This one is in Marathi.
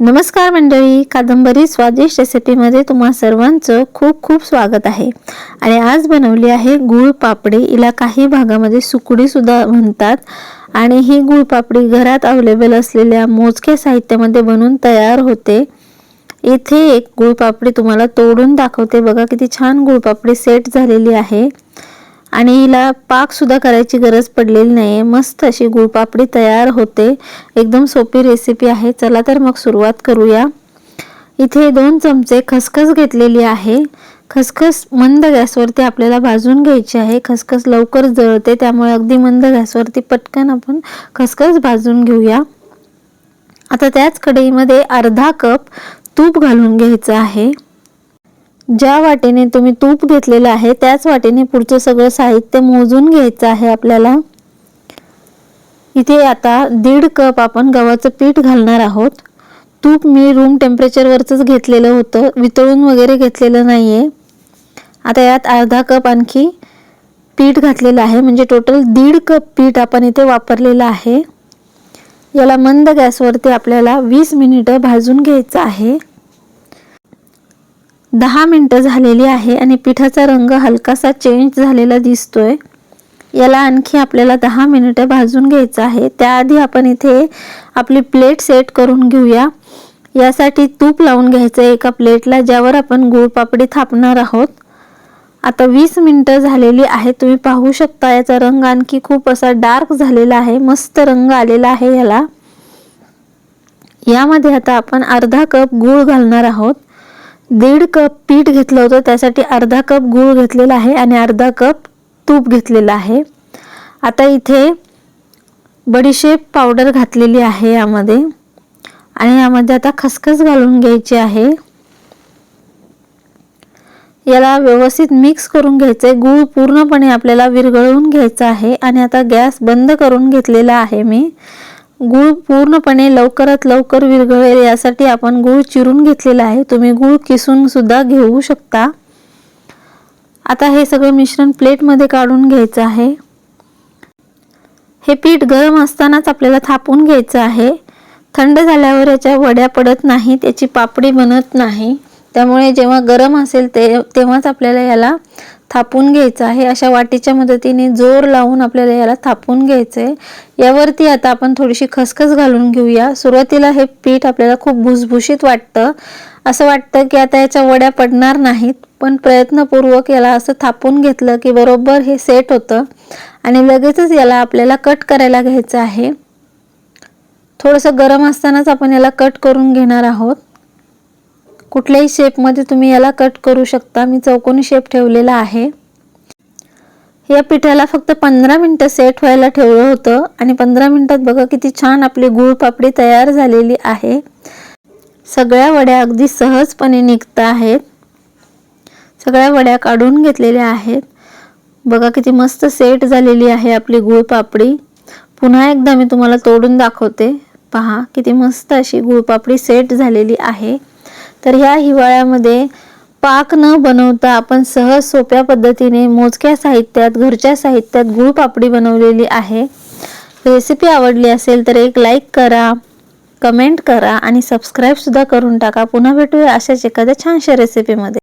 नमस्कार मंडळी कादंबरी स्वादिष्ट रेसिपीमध्ये तुम्हा सर्वांचं खूप खूप स्वागत आहे. आणि आज बनवली आहे गुळ पापडी. हिला काही भागामध्ये सुकडीसुद्धा म्हणतात. आणि ही गुळ पापडी घरात अवेलेबल असलेल्या मोजक्या साहित्यामध्ये बनवून तयार होते. इथे एक गुळपापडी तुम्हाला तोडून दाखवते. बघा किती छान गुळपापडी सेट झालेली आहे. आणि हिला पाकसुद्धा करायची गरज पडलेली नाही मस्त अशी गुळपापडी तयार होते. एकदम सोपी रेसिपी आहे. चला तर मग सुरुवात करूया. इथे दोन चमचे खसखस घेतलेली आहे. खसखस मंद गॅसवरती आपल्याला भाजून घ्यायची आहे. खसखस लवकर जळते त्यामुळे अगदी मंद गॅसवरती पटकन आपण खसखस भाजून घेऊया. आता त्याच कढईमध्ये अर्धा कप तूप घालून घ्यायचं आहे. ज्या वाटेने तुम्ही तूप घेतलेलं आहे त्याच वाटेने पुढचं सगळं साहित्य मोजून घ्यायचं आहे आपल्याला. इथे आता दीड कप आपण गव्हाचं पीठ घालणार आहोत. तूप मी रूम टेम्परेचरवरच घेतलेलं होतं वितळून वगैरे घेतलेलं नाही आहे आता यात अर्धा कप आणखी पीठ घातलेलं आहे म्हणजे टोटल दीड कप पीठ आपण इथे वापरलेलं आहे. याला मंद गॅसवरती आपल्याला वीस मिनिटं भाजून घ्यायचं आहे. दहा मिनटं झालेली आहे आणि पिठाचा रंग हलकासा चेंज झालेला दिसतोय. याला आणखी आपल्याला दहा मिनिटं भाजून घ्यायचं आहे. त्याआधी आपण इथे आपली प्लेट सेट करून घेऊया. यासाठी तूप लावून घ्यायचं एका प्लेटला ज्यावर आपण गुळपापडी थापणार आहोत. आता वीस मिनटं झालेली आहे. तुम्ही पाहू शकता याचा रंग आणखी खूप असा डार्क झालेला आहे. मस्त रंग आलेला आहे याला. यामध्ये आता आपण अर्धा कप गूळ घालणार आहोत. दीड कप पीठ घेतलं होतं. त्यासाठी अर्धा कप गूळ घेतलेला आहे आणि अर्धा कप तूप घेतलेलं आहे. आता इथे बडीशेप पावडर घातलेली आहे यामध्ये. आणि यामध्ये आता खसखस घालून घ्यायची आहे. याला व्यवस्थित मिक्स करून घ्यायचं आहे गूळ पूर्णपणे आपल्याला विरघळवून घ्यायचा आहे. आणि आता गॅस बंद करून घेतलेला आहे मी. गूळ पूर्णपणे लवकरात लवकर विरघळेल यासाठी आपण गूळ चिरून घेतलेला आहे. तुम्ही गूळ किसून सुद्धा घेऊ शकता. आता हे सगळं मिश्रण प्लेटमध्ये काढून घ्यायचं आहे. हे पीठ गरम असतानाच आपल्याला थापून घ्यायचं आहे. थंड झाल्यावर याच्या वड्या पडत नाही त्याची पापडी बनत नाही. त्यामुळे जेव्हा गरम असेल ते तेव्हाच आपल्याला याला थापून घ्यायचं आहे. अशा वाटीच्या मदतीने जोर लावून आपल्याला याला थापून घ्यायचं आहे यावरती आता आपण थोडीशी खसखस घालून घेऊया. सुरुवातीला हे पीठ आपल्याला खूप भुसभुशीत वाटतं. असं वाटतं की आता याच्या वड्या पडणार नाहीत पण प्रयत्नपूर्वक याला असं थापून घेतलं की बरोबर हे सेट होतं आणि लगेचच याला आपल्याला कट करायला घ्यायचं आहे. थोडंसं गरम असतानाच आपण याला कट करून घेणार आहोत. कुठल्याही शेपमध्ये तुम्ही याला कट करू शकता. मी चौकोनी शेप ठेवलेला आहे. या पिठाला फक्त पंधरा मिनटं सेट व्हायला ठेवलं होतं. आणि पंधरा मिनटात बघा किती छान आपली गुळ पापडी तयार झालेली आहे. सगळ्या वड्या अगदी सहजपणे निघत आहेत. सगळ्या वड्या काढून घेतलेल्या आहेत. बघा किती मस्त सेट झालेली आहे आपली गुळ पापडी. पुन्हा एकदा मी तुम्हाला तोडून दाखवते. पहा किती मस्त अशी गुळपापडी सेट झालेली आहे. तर ह्या हिवाळ्यामध्ये पाक न बनवता आपण सहज सोप्या पद्धतीने मोजक्या साहित्यात घरच्या साहित्यात गुळ पापडी बनवलेली आहे. रेसिपी आवडली असेल तर एक लाईक करा कमेंट करा आणि सबस्क्राईब सुद्धा करून टाका. पुन्हा भेटूया अशाच एखाद्या छानशा रेसिपीमध्ये.